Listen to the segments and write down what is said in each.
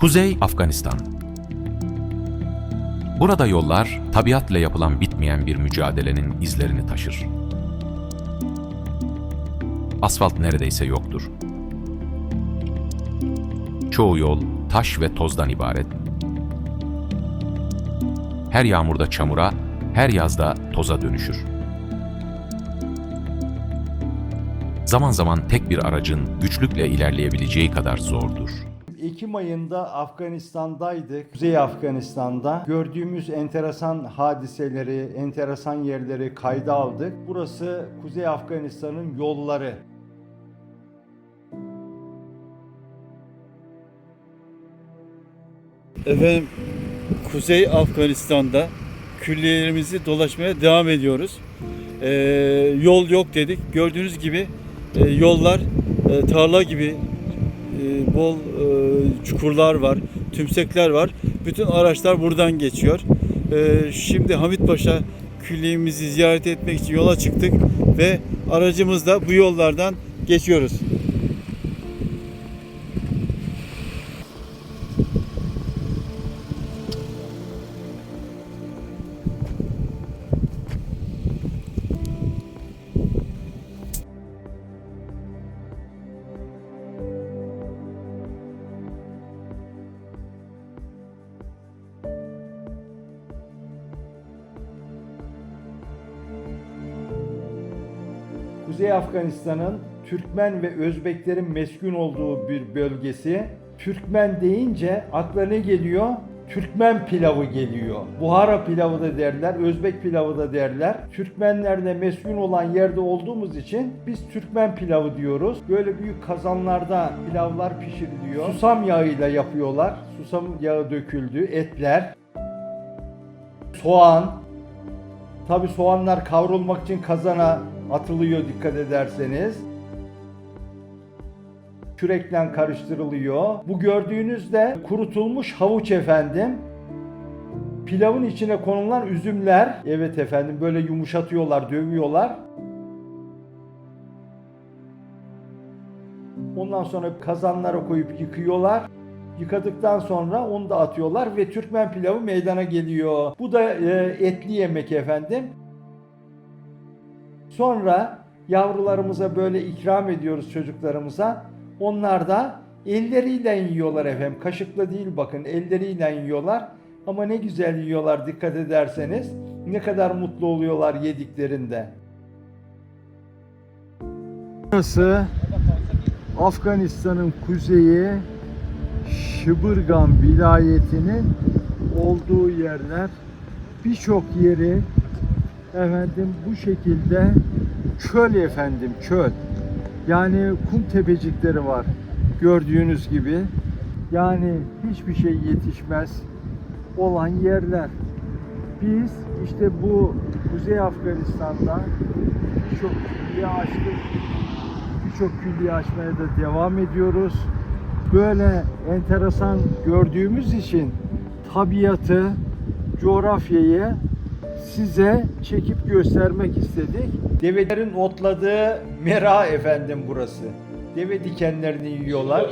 Kuzey Afganistan Burada yollar, tabiatla yapılan bitmeyen bir mücadelenin izlerini taşır. Asfalt neredeyse yoktur. Çoğu yol taş ve tozdan ibaret. Her yağmurda çamura, her yazda toza dönüşür. Zaman zaman tek bir aracın güçlükle ilerleyebileceği kadar zordur. Ekim ayında Afganistan'daydık. Kuzey Afganistan'da. Gördüğümüz enteresan hadiseleri, enteresan yerleri kayda aldık. Burası Kuzey Afganistan'ın yolları. Efendim Kuzey Afganistan'da külliyelerimizi dolaşmaya devam ediyoruz. Ee, yol yok dedik. Gördüğünüz gibi e, yollar e, tarla gibi bol e, çukurlar var, tümsekler var. Bütün araçlar buradan geçiyor. E, şimdi Hamit Paşa külliyemizi ziyaret etmek için yola çıktık ve aracımızla bu yollardan geçiyoruz. Afganistan'ın Türkmen ve Özbeklerin meskun olduğu bir bölgesi. Türkmen deyince akla ne geliyor? Türkmen pilavı geliyor. Buhara pilavı da derler, Özbek pilavı da derler. Türkmenlerle meskun olan yerde olduğumuz için biz Türkmen pilavı diyoruz. Böyle büyük kazanlarda pilavlar pişiriliyor. Susam yağıyla yapıyorlar. Susam yağı döküldü, etler, soğan, Tabi soğanlar kavrulmak için kazana atılıyor dikkat ederseniz. Kürekle karıştırılıyor. Bu gördüğünüz de kurutulmuş havuç efendim. Pilavın içine konulan üzümler. Evet efendim böyle yumuşatıyorlar, dövüyorlar. Ondan sonra kazanlara koyup yıkıyorlar. Yıkadıktan sonra onu da atıyorlar ve Türkmen pilavı meydana geliyor. Bu da e, etli yemek efendim. Sonra yavrularımıza böyle ikram ediyoruz çocuklarımıza. Onlar da elleriyle yiyorlar efendim. Kaşıkla değil bakın elleriyle yiyorlar. Ama ne güzel yiyorlar dikkat ederseniz. Ne kadar mutlu oluyorlar yediklerinde. Burası Afganistan'ın kuzeyi Şıbırgan vilayetinin olduğu yerler birçok yeri efendim bu şekilde çöl efendim çöl. Yani kum tepecikleri var gördüğünüz gibi. Yani hiçbir şey yetişmez olan yerler. Biz işte bu Kuzey Afganistan'da birçok külliye açtık. Birçok külliye açmaya da devam ediyoruz. Böyle enteresan gördüğümüz için tabiatı, coğrafyayı size çekip göstermek istedik. Develerin otladığı mera efendim burası. Deve dikenlerini yiyorlar.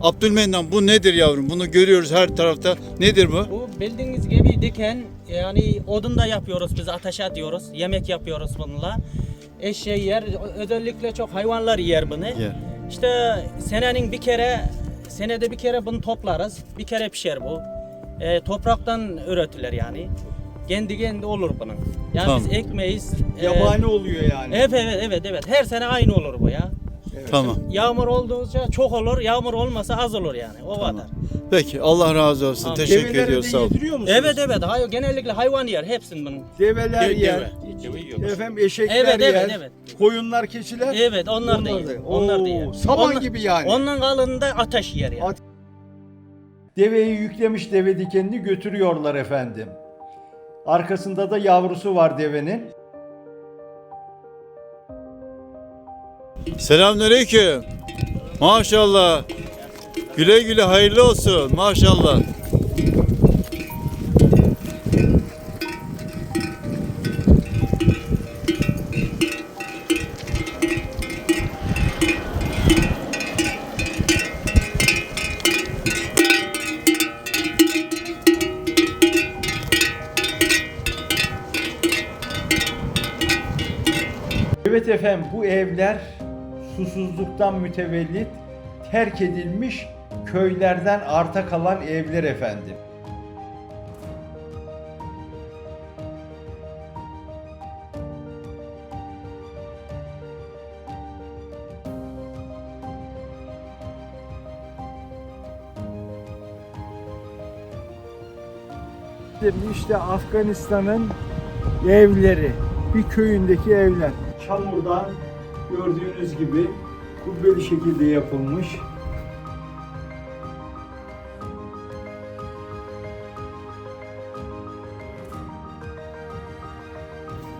Abdülmennan bu nedir yavrum? Bunu görüyoruz her tarafta. Nedir bu? Bu bildiğiniz gibi diken yani odun da yapıyoruz biz ateşe diyoruz. Yemek yapıyoruz bununla. Eşeği yer özellikle çok hayvanlar yer bunu. Yer. İşte senenin bir kere senede bir kere bunu toplarız. Bir kere pişer bu. Ee, topraktan üretilir yani. Kendi kendi olur bunun. Yani Tamam. biz ekmeyiz. Ee, Yabani oluyor yani. Evet evet evet evet. Her sene aynı olur bu ya. Tamam. Yağmur olduğunca çok olur, yağmur olmasa az olur yani. O kadar. Peki Allah razı olsun. Tamam. Teşekkür ediyoruz. Sağ olun. Evet evet. Hay genellikle hayvan yer hepsinin bunun. Develer Deve- yer. deve. Efendim eşekler Evet, yer. evet, evet. Koyunlar, keçiler. Evet onlar, da Onlar yer. da- Onlar da yer. saman Ondan- gibi yani. Ondan kalınında ateş yer yani. At- Deveyi yüklemiş deve dikenini götürüyorlar efendim. Arkasında da yavrusu var devenin. Selamünaleyküm. Maşallah. Güle güle hayırlı olsun. Maşallah. Evet efendim bu evler susuzluktan mütevellit terk edilmiş köylerden arta kalan evler efendim. İşte Afganistan'ın evleri, bir köyündeki evler. Çamurdan gördüğünüz gibi kubbeli şekilde yapılmış.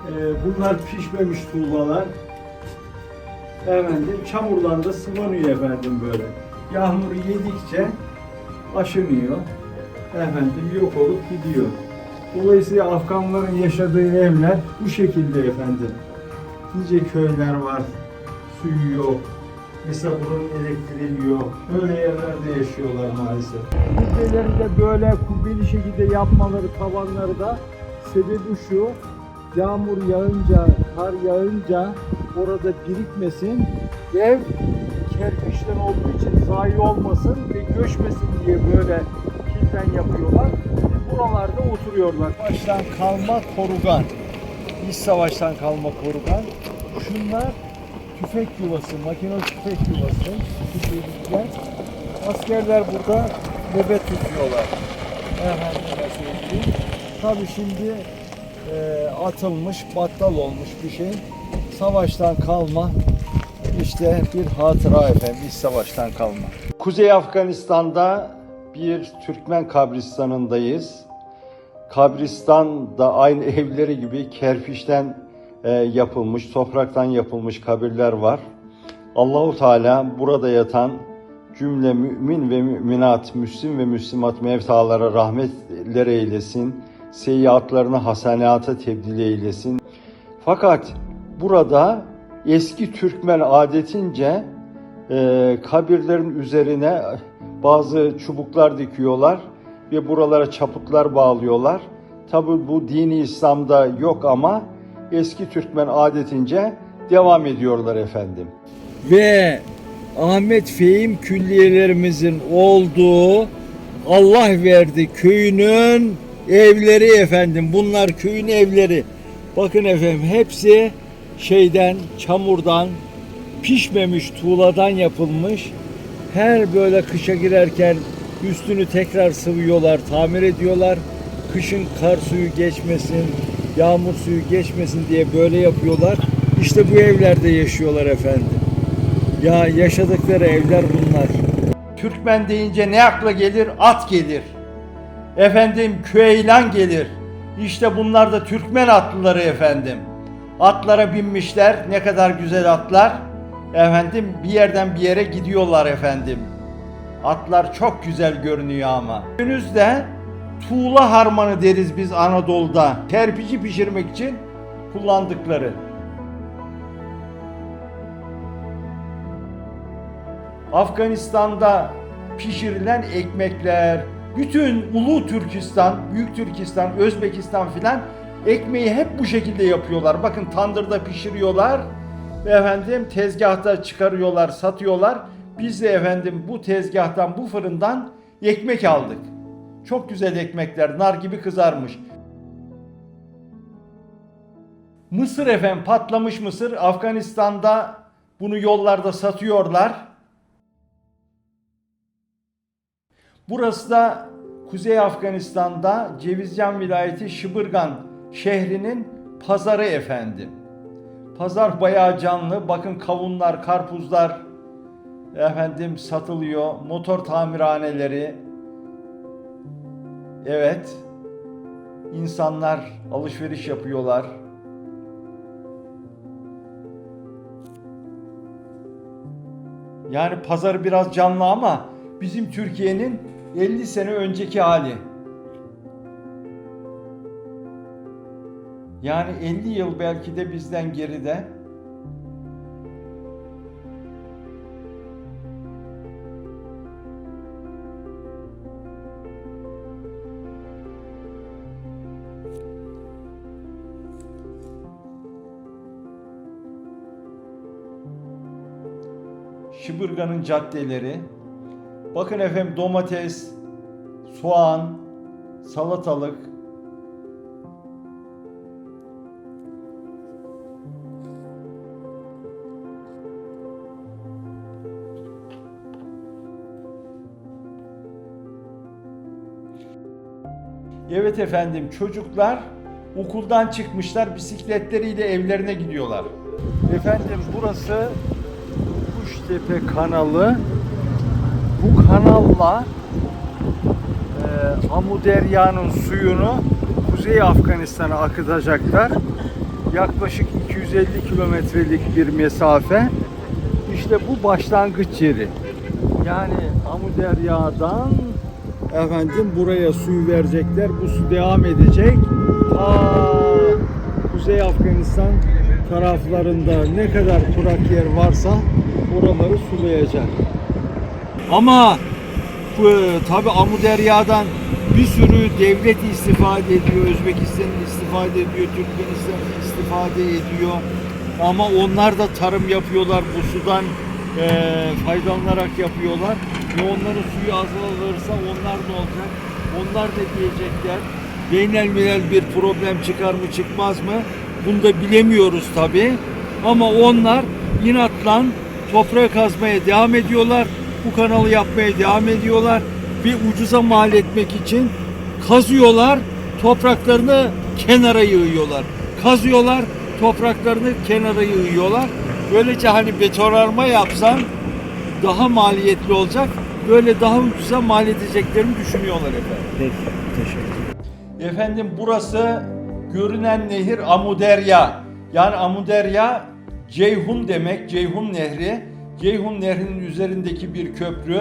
Ee, bunlar pişmemiş tuğlalar. Efendim çamurdan da sıvanıyor efendim böyle. Yağmur yedikçe aşınıyor. Efendim yok olup gidiyor. Dolayısıyla Afganların yaşadığı evler bu şekilde efendim. Nice köyler var, suyu yok. Mesela bunun elektriği yok. Böyle yerlerde yaşıyorlar maalesef. Kubbeleri de böyle kubbeli şekilde yapmaları, tavanları da sebebi şu. Yağmur yağınca, kar yağınca orada birikmesin. Ev kerpiçten olduğu için zayi olmasın ve göçmesin diye böyle kilden yapıyorlar. Buralarda oturuyorlar. Baştan kalma korugan. İç savaştan kalma korugan. Şunlar tüfek yuvası, makine tüfek yuvası. Tüfekler. Askerler burada nöbet tutuyorlar. Efendime söyleyeyim. Tabii şimdi e, atılmış, battal olmuş bir şey. Savaştan kalma işte bir hatıra efendim, iç savaştan kalma. Kuzey Afganistan'da bir Türkmen kabristanındayız. Kabristan da aynı evleri gibi kerpiçten e, yapılmış, topraktan yapılmış kabirler var. Allahu Teala burada yatan cümle mümin ve müminat, müslim ve müslimat mevtalara rahmetler eylesin. Seyyiatlarını hasenata tebdil eylesin. Fakat burada eski Türkmen adetince e, kabirlerin üzerine bazı çubuklar dikiyorlar ve buralara çaputlar bağlıyorlar. Tabi bu dini İslam'da yok ama eski Türkmen adetince devam ediyorlar efendim. Ve Ahmet Fehim külliyelerimizin olduğu Allah verdi köyünün evleri efendim. Bunlar köyün evleri. Bakın efendim hepsi şeyden, çamurdan, pişmemiş tuğladan yapılmış. Her böyle kışa girerken üstünü tekrar sıvıyorlar, tamir ediyorlar. Kışın kar suyu geçmesin, yağmur suyu geçmesin diye böyle yapıyorlar. İşte bu evlerde yaşıyorlar efendim. Ya yaşadıkları evler bunlar. Türkmen deyince ne akla gelir? At gelir. Efendim küeylan gelir. İşte bunlar da Türkmen atlıları efendim. Atlara binmişler. Ne kadar güzel atlar. Efendim bir yerden bir yere gidiyorlar efendim. Atlar çok güzel görünüyor ama. Günümüzde tuğla harmanı deriz biz Anadolu'da. Kerpici pişirmek için kullandıkları. Afganistan'da pişirilen ekmekler, bütün Ulu Türkistan, Büyük Türkistan, Özbekistan filan ekmeği hep bu şekilde yapıyorlar. Bakın tandırda pişiriyorlar ve efendim tezgahta çıkarıyorlar, satıyorlar. Biz de efendim bu tezgahtan, bu fırından ekmek aldık. Çok güzel ekmekler, nar gibi kızarmış. Mısır efendim patlamış mısır. Afganistan'da bunu yollarda satıyorlar. Burası da Kuzey Afganistan'da Cevizcan vilayeti Şıbırgan şehrinin pazarı efendim. Pazar bayağı canlı. Bakın kavunlar, karpuzlar efendim satılıyor. Motor tamirhaneleri. Evet. İnsanlar alışveriş yapıyorlar. Yani pazar biraz canlı ama bizim Türkiye'nin 50 sene önceki hali. Yani 50 yıl belki de bizden geride. Şıbırga'nın caddeleri. Bakın efendim domates, soğan, salatalık. Evet efendim çocuklar okuldan çıkmışlar bisikletleriyle evlerine gidiyorlar. Efendim burası Kuştepe kanalı. Bu kanalla e, Amu Derya'nın suyunu Kuzey Afganistan'a akıtacaklar. Yaklaşık 250 kilometrelik bir mesafe. İşte bu başlangıç yeri. Yani Amu Derya'dan efendim buraya suyu verecekler. Bu su devam edecek. Ta Kuzey Afganistan taraflarında ne kadar kurak yer varsa oraları sulayacak. Ama bu tabi Amuderya'dan bir sürü devlet istifade ediyor. Özbekistan istifade ediyor, Türkmenistan istifade ediyor. Ama onlar da tarım yapıyorlar. Bu sudan eee, faydalanarak yapıyorlar. Ve onların suyu azalırsa onlar ne olacak? Onlar da diyecekler. Beynelmilel bir problem çıkar mı çıkmaz mı? Bunu da bilemiyoruz tabi. Ama onlar inatla toprağı kazmaya devam ediyorlar. Bu kanalı yapmaya devam ediyorlar. Bir ucuza mal etmek için kazıyorlar. Topraklarını kenara yığıyorlar. Kazıyorlar. Topraklarını kenara yığıyorlar. Böylece hani betonarme yapsan daha maliyetli olacak. Böyle daha ucuza mal edeceklerini düşünüyorlar efendim. Peki, teşekkür Efendim burası görünen nehir Amuderya. Yani Amuderya Ceyhun demek. Ceyhun Nehri. Ceyhun Nehri'nin üzerindeki bir köprü.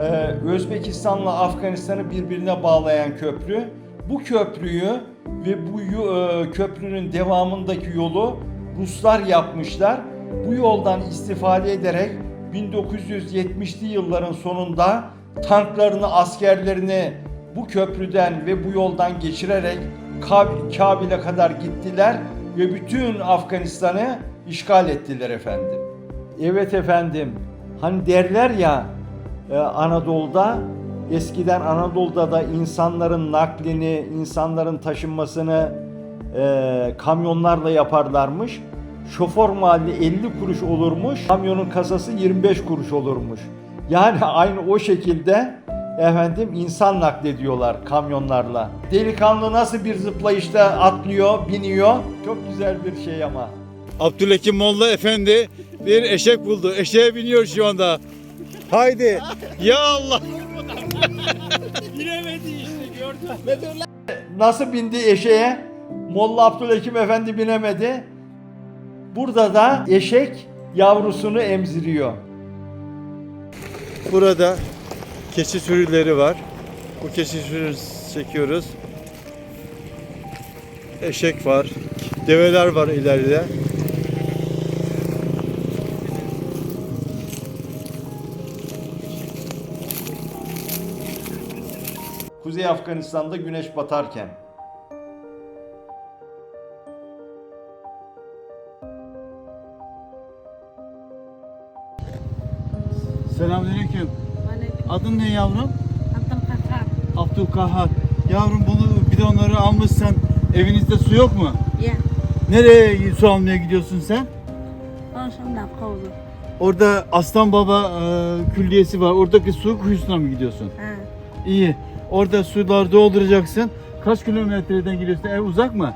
Ee, Özbekistan'la Afganistan'ı birbirine bağlayan köprü. Bu köprüyü ve bu e, köprünün devamındaki yolu Ruslar yapmışlar. Bu yoldan istifade ederek 1970'li yılların sonunda tanklarını, askerlerini bu köprüden ve bu yoldan geçirerek Kab- Kabil'e kadar gittiler ve bütün Afganistan'ı işgal ettiler efendim. Evet efendim. Hani derler ya e, Anadolu'da eskiden Anadolu'da da insanların naklini, insanların taşınmasını e, kamyonlarla yaparlarmış. Şoför mahalli 50 kuruş olurmuş, kamyonun kasası 25 kuruş olurmuş. Yani aynı o şekilde efendim insan naklediyorlar kamyonlarla. Delikanlı nasıl bir zıplayışta atlıyor, biniyor. Çok güzel bir şey ama. Abdülhakim Molla Efendi bir eşek buldu. Eşeğe biniyor şu anda. Haydi. ya Allah. Nasıl bindi eşeğe? Molla Abdülhakim Efendi binemedi. Burada da eşek yavrusunu emziriyor. Burada keçi sürüleri var. Bu keçi sürüsü çekiyoruz. Eşek var. Develer var ileride. Kuzey Afganistan'da güneş batarken. Selamünaleyküm. Aleyküm. Adın ne yavrum? Abdülkahhar. Abdülkahar. Yavrum bunu bidonları almışsan evinizde su yok mu? Ya. Nereye su almaya gidiyorsun sen? Olsun da kovdu. Orada Aslan Baba e, külliyesi var. Oradaki su kuyusuna mı gidiyorsun? Ha. İyi. Orada sular dolduracaksın. Kaç kilometreden gidiyorsun? Ev uzak mı?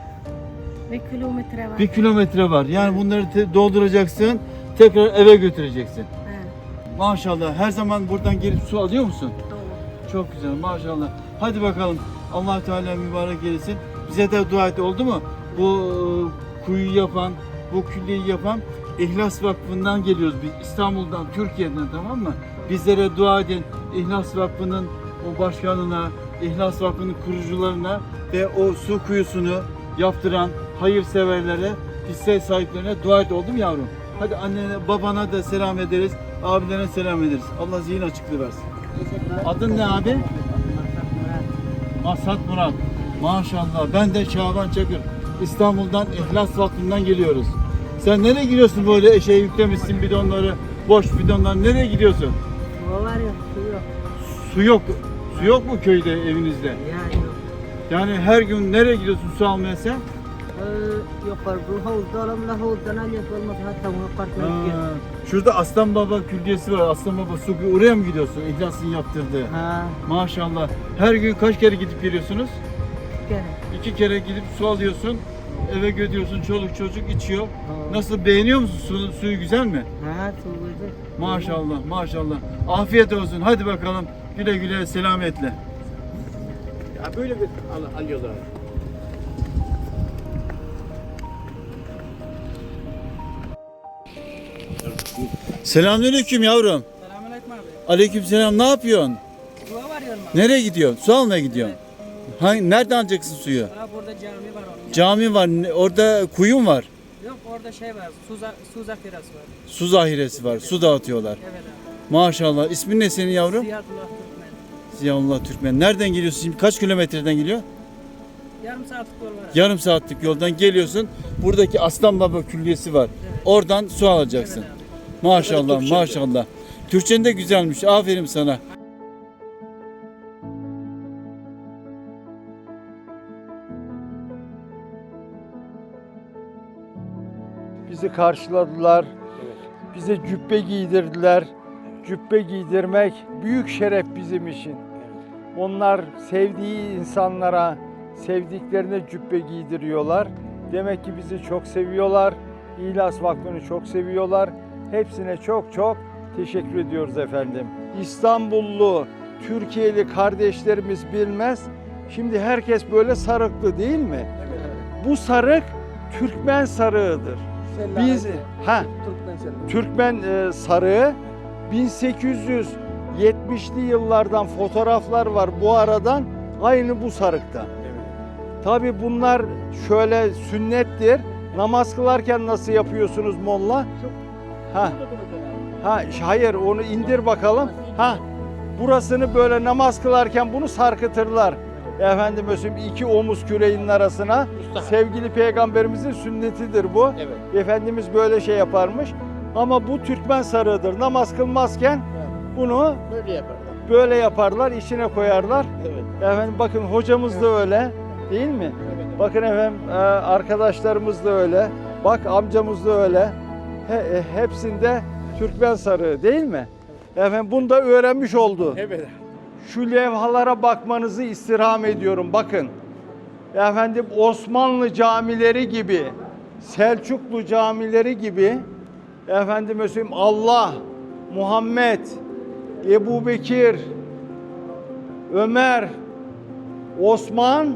Bir kilometre var. Bir kilometre var. Yani bunları te- dolduracaksın. Tekrar eve götüreceksin. Ha. Maşallah. Her zaman buradan gelip su alıyor musun? Doğru. Çok güzel. Maşallah. Hadi bakalım. Allah Teala mübarek eylesin. Bize de dua et oldu mu? Bu e, kuyu yapan, bu külliyi yapan İhlas Vakfı'ndan geliyoruz biz. İstanbul'dan, Türkiye'den tamam mı? Bizlere dua edin. İhlas Vakfı'nın o başkanına, İhlas Vakfı'nın kurucularına ve o su kuyusunu yaptıran hayırseverlere, hisse sahiplerine dua et oldu mu yavrum? Hadi annene, babana da selam ederiz. Abilerine selam ederiz. Allah zihin açıklığı versin. Adın ne abi? Masat Murat. Maşallah. Ben de Şaban Çakır. İstanbul'dan İhlas Vakfı'ndan geliyoruz. Sen nereye gidiyorsun böyle eşeğe yüklemişsin bidonları? boş bidonlar nereye gidiyorsun? Su var ya su yok. Su yok. Su yok mu köyde evinizde? Yani yok. Yani her gün nereye gidiyorsun su almaya sen? Ee, yukarı bu havuzda alamla havuzdan alacak olmaz hatta Ha, şurada Aslan Baba külliyesi var. Aslan Baba su oraya mı gidiyorsun? İhlas'ın yaptırdığı. Ha, Maşallah. Her gün kaç kere gidip geliyorsunuz? gene. İki kere gidip su alıyorsun. Eve götürüyorsun. Çoluk çocuk içiyor. Nasıl beğeniyor musun? Su, suyu güzel mi? Ha, su güzel. Maşallah maşallah. Afiyet olsun. Hadi bakalım. Güle güle selametle. Ya böyle bir al, alıyorlar. Selamünaleyküm yavrum. Selamünaleyküm abi. Aleykümselam. Ne yapıyorsun? Dua var yanıma. Nereye gidiyorsun? Su almaya gidiyorsun. Hangi, nereden alacaksın suyu? Ha burada cami var onun. Cami var. Orada kuyum var. Yok orada şey var. Suza, su zakirası var. Su zahiresi var. Su dağıtıyorlar. Evet abi. Maşallah. İsmin ne senin yavrum? Ziyadullah. Ziyaullah Türkmen. Nereden geliyorsun? Şimdi kaç kilometreden geliyor? Yarım saatlik yol var. Yarım saatlik yoldan geliyorsun. Buradaki Aslan Baba Külliyesi var. Oradan su alacaksın. Evet. Maşallah Türkçe. maşallah. Türkçen de güzelmiş. Aferin sana. Bizi karşıladılar. Bize cübbe giydirdiler. Cübbe giydirmek büyük şeref bizim için. Onlar sevdiği insanlara sevdiklerine cübbe giydiriyorlar. Demek ki bizi çok seviyorlar. İhlas Vakfı'nı çok seviyorlar. Hepsine çok çok teşekkür ediyoruz efendim. İstanbullu, Türkiye'li kardeşlerimiz bilmez. Şimdi herkes böyle sarıklı değil mi? Evet. Bu sarık Türkmen sarığıdır. Biz ha Türkmen, sarığı 1800 70'li yıllardan fotoğraflar var bu aradan aynı bu sarıkta. Tabi bunlar şöyle sünnettir. Namaz kılarken nasıl yapıyorsunuz molla? Ha. Ha hayır onu indir bakalım. Ha. Burasını böyle namaz kılarken bunu sarkıtırlar. Efendim Ösüm iki omuz küreğinin arasına sevgili peygamberimizin sünnetidir bu. Evet. Efendimiz böyle şey yaparmış. Ama bu Türkmen sarığıdır. Namaz kılmazken bunu Böyle yaparlar. böyle yaparlar, içine koyarlar. Evet. Efendim bakın hocamız da öyle, değil mi? evet. Bakın efendim e, arkadaşlarımız da öyle. Bak amcamız da öyle. He, e, hepsinde Türkmen sarığı değil mi? Efendim bunu da öğrenmiş oldu. Evet. Şu levhalara bakmanızı istirham ediyorum. Bakın. Efendim Osmanlı camileri gibi, Selçuklu camileri gibi efendim söyleyeyim Allah, Muhammed, Ebu Bekir, Ömer, Osman,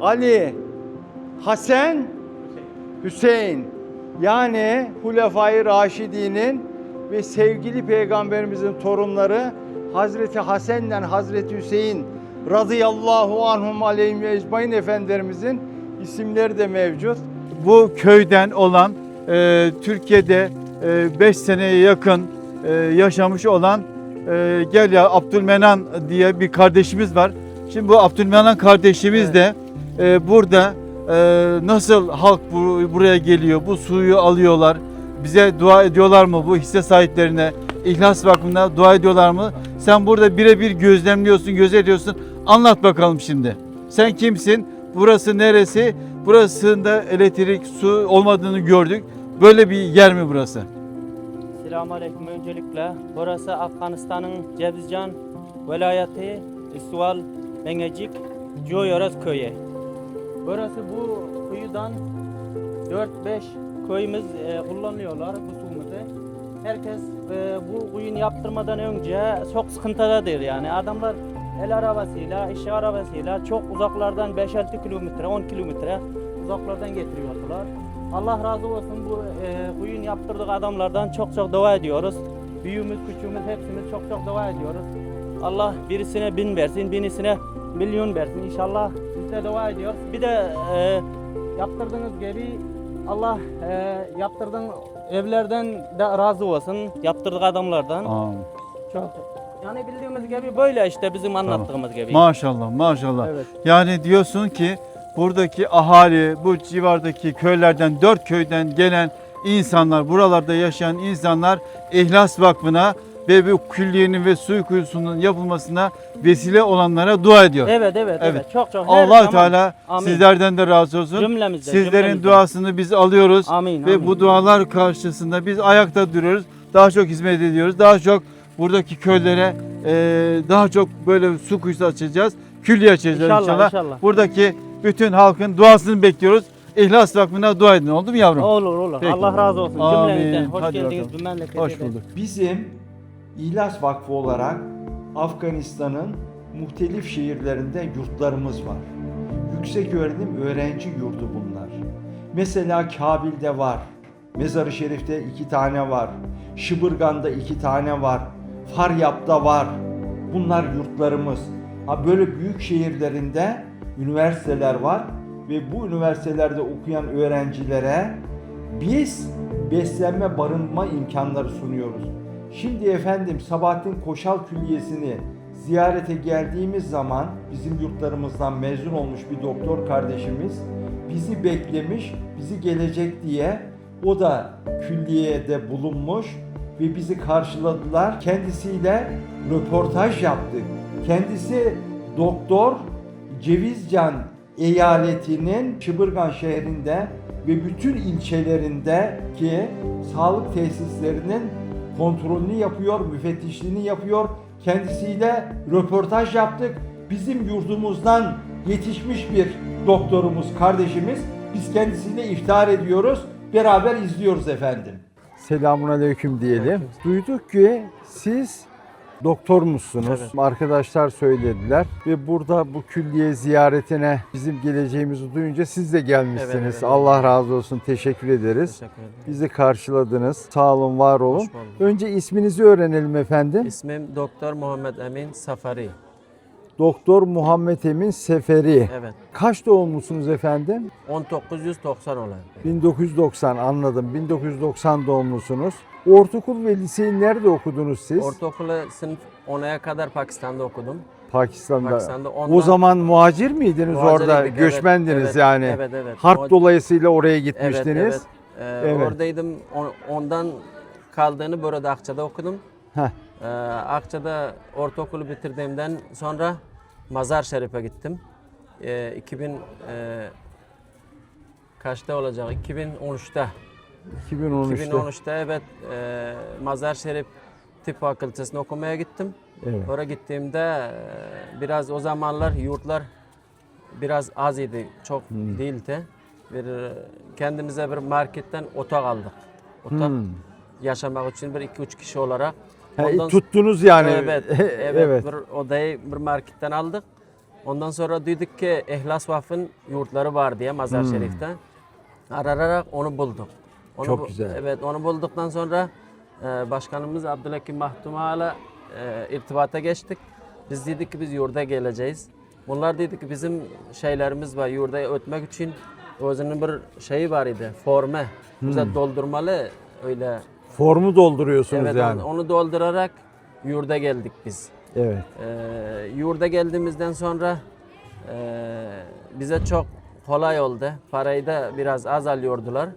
Ali, Hasan, Hüseyin yani Hulefai Raşidi'nin ve sevgili peygamberimizin torunları Hazreti Hasan'la Hazreti Hüseyin radıyallahu anhum aleyhim ecmain efendilerimizin isimleri de mevcut. Bu köyden olan e, Türkiye'de 5 seneye yakın e, yaşamış olan e, gel ya Abdülmenan diye bir kardeşimiz var. Şimdi bu Abdülmenan kardeşimiz de e, burada e, nasıl halk bu- buraya geliyor, bu suyu alıyorlar, bize dua ediyorlar mı bu hisse sahiplerine, İhlas Vakfı'na dua ediyorlar mı? Sen burada birebir gözlemliyorsun, göz ediyorsun. Anlat bakalım şimdi. Sen kimsin? Burası neresi? Burasında elektrik, su olmadığını gördük. Böyle bir yer mi burası? Selamünaleyküm öncelikle. Burası Afganistan'ın Cevizcan velayeti İsval Mengecik Joyoraz köyü. Burası bu kuyudan 4-5 köyümüz e, kullanıyorlar bu suyumuzu. Herkes e, bu kuyunu yaptırmadan önce çok sıkıntıdadır yani. Adamlar el arabasıyla, iş arabasıyla çok uzaklardan 5-6 kilometre, 10 kilometre uzaklardan getiriyordular. Allah razı olsun bu e, kuyun yaptırdık adamlardan çok çok dua ediyoruz. Büyüğümüz, küçüğümüz hepsimiz çok çok dua ediyoruz. Allah birisine bin versin, birisine milyon versin inşallah. Biz de dua ediyoruz. Bir de e, yaptırdığınız gibi Allah e, yaptırdığın evlerden de razı olsun. Yaptırdık adamlardan. Çok. Yani bildiğimiz gibi böyle işte bizim anlattığımız gibi. Maşallah, maşallah. Evet. Yani diyorsun ki buradaki ahali, bu civardaki köylerden, dört köyden gelen insanlar, buralarda yaşayan insanlar İhlas Vakfı'na ve bu külliyenin ve su kuyusunun yapılmasına vesile olanlara dua ediyor. Evet evet evet. Evet. Çok çok. Allah. Teala Amin. sizlerden de razı olsun. Cümlemizden, Sizlerin cümlemizden. duasını biz alıyoruz Amin. ve amin. bu dualar karşısında biz ayakta duruyoruz. Daha çok hizmet ediyoruz. Daha çok buradaki köylere e, daha çok böyle su kuyusu açacağız. Külliye açacağız inşallah. İnşallah, inşallah. Buradaki bütün halkın duasını bekliyoruz. İhlas Vakfı'na dua edin. Oldu mu yavrum? Olur olur. Peki. Allah razı olsun. Amin. Hoş Hadi geldiniz bakalım. bu memlekete. Hoş bulduk. Bizim İhlas Vakfı olarak Afganistan'ın muhtelif şehirlerinde yurtlarımız var. Yüksek öğrenim öğrenci yurdu bunlar. Mesela Kabil'de var, Mezar-ı Şerif'te iki tane var, Şıbırgan'da iki tane var, Faryap'ta var. Bunlar yurtlarımız. Ha böyle büyük şehirlerinde üniversiteler var ve bu üniversitelerde okuyan öğrencilere biz beslenme barınma imkanları sunuyoruz. Şimdi efendim Sabahattin Koşal Külliyesi'ni ziyarete geldiğimiz zaman bizim yurtlarımızdan mezun olmuş bir doktor kardeşimiz bizi beklemiş, bizi gelecek diye o da külliyede bulunmuş ve bizi karşıladılar. Kendisiyle röportaj yaptık. Kendisi doktor Cevizcan eyaletinin Şıbırgan şehrinde ve bütün ilçelerindeki sağlık tesislerinin kontrolünü yapıyor, müfettişliğini yapıyor. Kendisiyle röportaj yaptık. Bizim yurdumuzdan yetişmiş bir doktorumuz, kardeşimiz. Biz kendisiyle iftihar ediyoruz. Beraber izliyoruz efendim. Selamun aleyküm diyelim. Duyduk ki siz doktormuşsunuz. Arkadaşlar söylediler ve burada bu külliye ziyaretine bizim geleceğimizi duyunca siz de gelmişsiniz. Evet, evet. Allah razı olsun. Teşekkür ederiz. Teşekkür ederim. Bizi karşıladınız. Sağ olun, var olun. Önce isminizi öğrenelim efendim. İsmim Doktor Muhammed Emin Safari. Doktor Muhammed Emin Seferi. Evet. Kaç doğumlusunuz efendim? 1990 olan. 1990 anladım. 1990 doğumlusunuz. Ortaokul ve liseyi nerede okudunuz siz? Ortaokulu sınıf 10'a kadar Pakistan'da okudum. Pakistan'da. Pakistan'da O ondan- zaman muhacir miydiniz Muhacirlik, orada? evet, Göçmendiniz evet, yani. Evet evet. Harp Muhacir- dolayısıyla oraya Evet gitmiştiniz. evet. Ee, Evet. Oradaydım. On- ondan kaldığını burada Akça'da okudum. Heh. Ee, Akça'da ortaokulu bitirdiğimden sonra Mazar Şerif'e gittim. Ee, 2000 e, kaçta olacak? 2013'te. 2013'te. 2013'te evet e, Mazar Şerif Tıp Fakültesini okumaya gittim. Evet. Oraya gittiğimde e, biraz o zamanlar yurtlar biraz az idi, çok Hmm. değildi. Bir e, kendimize bir marketten otak aldık. Otak Hmm. yaşamak için bir iki üç kişi olarak. Ha, Ondan- tuttunuz yani. Evet, evet, evet. Bir odayı bir marketten aldık. Ondan sonra duyduk ki İhlas Vakfı'nın yurtları var diye Mazar Hmm. Şerif'te. Arayarak onu bulduk. Onu Çok bu- güzel. Evet, onu bulduktan sonra e, başkanımız Abdülhakim Mahtuma'yla e, irtibata geçtik. Biz dedik ki biz yurda geleceğiz. Bunlar dedi ki bizim şeylerimiz var yurda ötmek için özünün bir şeyi var idi, forme. Bize Hmm. doldurmalı öyle. Formu dolduruyorsunuz Evet, yani. onu, onu doldurarak yurda geldik biz. Evet. Ee, yurda geldiğimizden sonra e, bize çok kolay oldu. Parayı da biraz az alıyordular.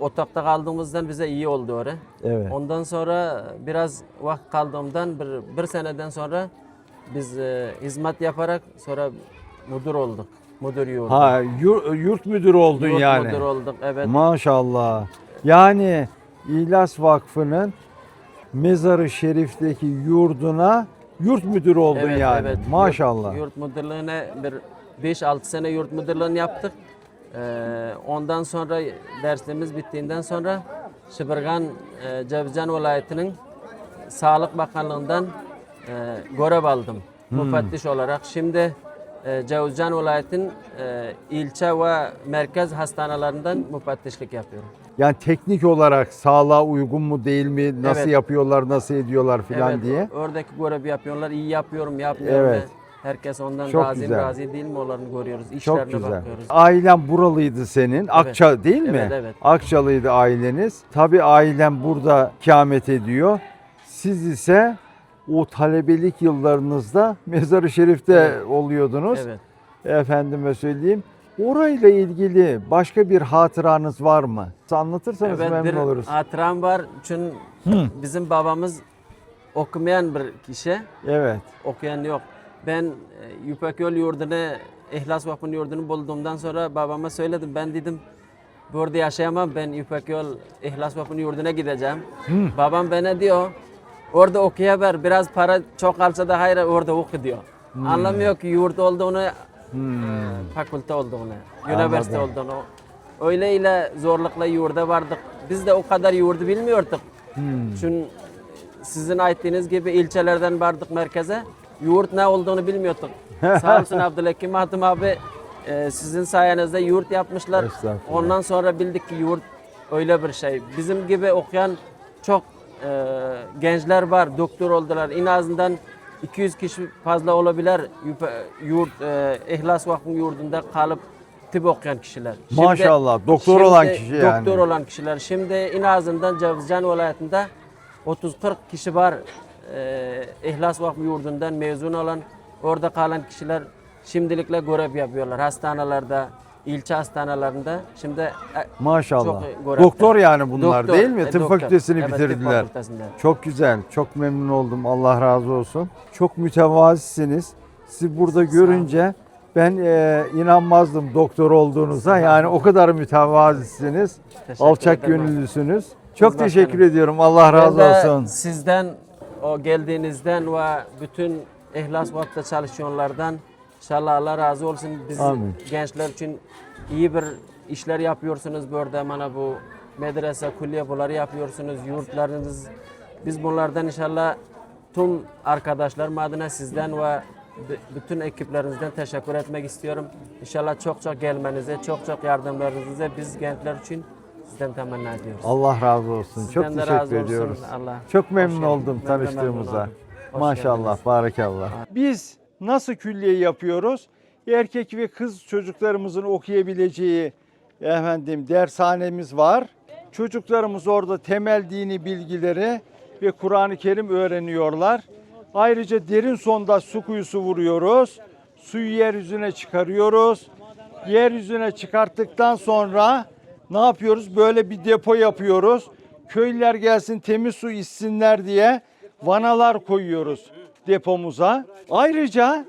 Otakta kaldığımızdan bize iyi oldu orası. Evet. Ondan sonra biraz vakit kaldığımdan bir, bir seneden sonra biz e, hizmet yaparak sonra müdür olduk. Müdür yurdu. Ha yur- yurt müdürü oldun Yurt yani. müdür olduk evet. Maşallah. Yani İhlas Vakfı'nın Mezarı Şerif'teki yurduna yurt müdürü oldun Evet, yani. evet. Maşallah. Yurt, yurt müdürlüğüne bir 5-6 sene yurt müdürlüğünü yaptık. Ee, ondan sonra derslerimiz bittiğinden sonra Şıbırgan e, Cevizcan vilayetinin Sağlık Bakanlığı'ndan e, görev aldım. Müfettiş olarak. Şimdi e, Cevizcan vilayetin e, ilçe ve merkez hastanelerinden müfettişlik yapıyorum. Yani teknik olarak sağlığa uygun mu değil mi? Nasıl Evet. yapıyorlar, nasıl ediyorlar filan evet, diye. Oradaki görev yapıyorlar. iyi yapıyorum, yapmıyorum. Evet. Herkes ondan Çok razı güzel. razı değil mi onların görüyoruz. Çok İşlerine güzel. bakıyoruz. Ailen buralıydı senin. Akça değil mi? Evet, evet. Akçalıydı aileniz. Tabii ailen burada ikamet ediyor. Siz ise o talebelik yıllarınızda Mezar-ı Şerif'te Evet. oluyordunuz. Evet. Efendime söyleyeyim. Orayla ilgili başka bir hatıranız var mı? Anlatırsanız Evet bir memnun oluruz. hatıram var. Çünkü bizim babamız okumayan bir kişi. Evet. Okuyan yok. Ben e, Yüpekyol yurdunu, İhlas Vakfı'nın yurdunu bulduğumdan sonra babama söyledim. Ben dedim burada yaşayamam. Ben Yüpekyol İhlas Vakfı'nın yurduna gideceğim. Babam bana diyor orada okuyaver. Biraz para çok alsa da hayır orada oku diyor. Anlamıyor ki yurt olduğunu, fakülte olduğunu, üniversite olduğunu. Öyleyle zorlukla yurda vardık. Biz de o kadar yurdu bilmiyorduk. Çünkü sizin ayttiğiniz gibi ilçelerden vardık merkeze. Yurt ne olduğunu bilmiyorduk. Sağ olsun Abdülhakim Hatim abi e, sizin sayenizde yurt yapmışlar. Ondan sonra bildik ki yurt öyle bir şey. Bizim gibi okuyan çok e, gençler var, doktor oldular. En azından 200 kişi fazla olabilir yurt, e, İhlas Vakfı'nın yurdunda kalıp tıp okuyan kişiler. Şimdi- Maşallah, doktor şimdi olan kişi yani. Doktor olan kişiler. Şimdi en azından Cevizcan vilayetinde 30-40 kişi var. Ee, İhlas Vakfı yurdundan mezun olan, orada kalan kişiler şimdilikle görev yapıyorlar. Hastanelerde, ilçe hastanelerinde. Şimdi e, Maşallah. Çok. Doktor yani bunlar Doktor, değil mi? e, tıp doktor. fakültesini Evet, tıp bitirdiler. fakültesinde. Çok güzel. Çok memnun oldum. Allah razı olsun. Çok mütevazisiniz. Sizi burada görünce ben e, inanmazdım doktor olduğunuza. Yani o kadar mütevazisiniz. Teşekkür Alçak ederim. gönüllüsünüz. Çok teşekkür ediyorum. Allah razı Ben de olsun. Sizden o geldiğinizden ve bütün İhlas Vakfı çalışanlardan inşallah Allah razı olsun. Biz Amin. gençler için iyi bir işler yapıyorsunuz burada. Bana bu medrese, külliye bunları yapıyorsunuz. Yurtlarınız. Biz bunlardan inşallah tüm arkadaşlarım adına sizden ve bütün ekiplerinizden teşekkür etmek istiyorum. İnşallah çok çok gelmenize, çok çok yardımlarınızı biz gençler için sizden temenni ediyoruz. Allah razı olsun. Çok Sizden de teşekkür razı olsun. ediyoruz. Allah. Çok Hoş memnun geldin. oldum Ben de memnun tanıştığımıza. oldum. Hoş Maşallah, geldiniz. barakallah. Biz nasıl külliye yapıyoruz? Erkek ve kız çocuklarımızın okuyabileceği efendim dershanemiz var. Çocuklarımız orada temel dini bilgileri ve Kur'an-ı Kerim öğreniyorlar. Ayrıca derin sonda su kuyusu vuruyoruz. Suyu yeryüzüne çıkarıyoruz. Yeryüzüne çıkarttıktan sonra ne yapıyoruz? Böyle bir depo yapıyoruz. Köylüler gelsin temiz su içsinler diye vanalar koyuyoruz depomuza. Ayrıca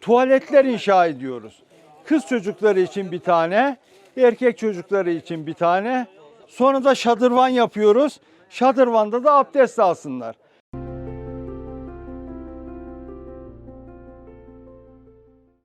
tuvaletler inşa ediyoruz. Kız çocukları için bir tane, erkek çocukları için bir tane. Sonra da şadırvan yapıyoruz. Şadırvanda da abdest alsınlar.